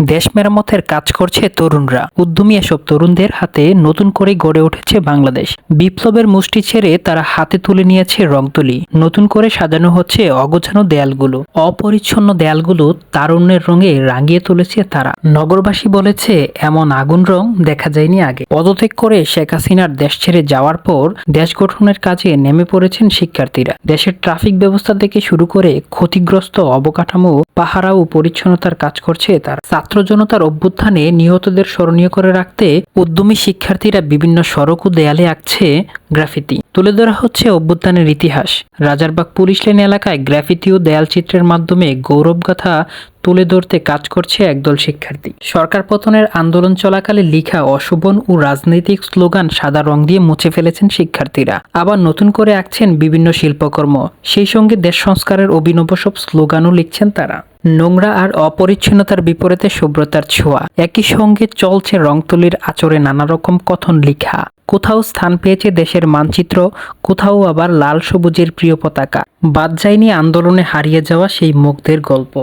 দেশ মেরামতের কাজ করছে তরুণরা। উদ্যমী এসব তরুণদের হাতে নতুন করে গড়ে উঠেছে বাংলাদেশ। বিপ্লবের মুষ্টি ছেড়ে তারা হাতে তুলে নিয়েছে রংতুলি। নতুন করে সাজানো হচ্ছে অগোছানো দেয়ালগুলো। অপরিচ্ছন্ন দেয়ালগুলো তারুণ্যের রঙে রাঙিয়ে তুলেছে তারা। নগরবাসী বলেছে, এমন আগুন রং দেখা যায়নি আগে। পদত্যাগ করে শেখ হাসিনার দেশ ছেড়ে যাওয়ার পর দেশ গঠনের কাজে নেমে পড়েছেন শিক্ষার্থীরা। দেশের ট্রাফিক ব্যবস্থা থেকে শুরু করে ক্ষতিগ্রস্ত অবকাঠামো, পাহারা ও পরিচ্ছন্নতার কাজ করছে তার। ছাত্র জনতার অভ্যুত্থানে নিহতদের স্মরণীয় করে রাখতে উদ্যমী শিক্ষার্থীরা বিভিন্ন সড়ক ও দেয়ালে আঁকছে গ্রাফিতি। তুলে ধরা হচ্ছে অভ্যুত্থানের ইতিহাস। রাজারবাগ পুলিশ লাইন এলাকায় গ্রাফিতি ও দেয়াল চিত্রের মাধ্যমে গৌরবগাথা তুলে ধরতে কাজ করছে একদল শিক্ষার্থী। সরকার পতনের আন্দোলন চলাকালে লিখা অশোভন ও রাজনৈতিক স্লোগান সাদা রং দিয়ে মুছে ফেলেছেন শিক্ষার্থীরা। আবার নতুন করে আঁকছেন বিভিন্ন শিল্পকর্ম। সেই সঙ্গে দেশ সংস্কারের অভিনব সব স্লোগানও লিখছেন তারা। নোংরা আর অপরিচ্ছন্নতার বিপরীতে শুভ্রতার ছোঁয়া। একই সঙ্গে চলছে রংতুলির আচরে নানা রকম কথন লিখা। কোথাও স্থান পেয়েছে দেশের মানচিত্র, কোথাও আবার লাল সবুজের প্রিয় পতাকা। বাদ যায়নি আন্দোলনে হারিয়ে যাওয়া সেই মুগ্ধের গল্প।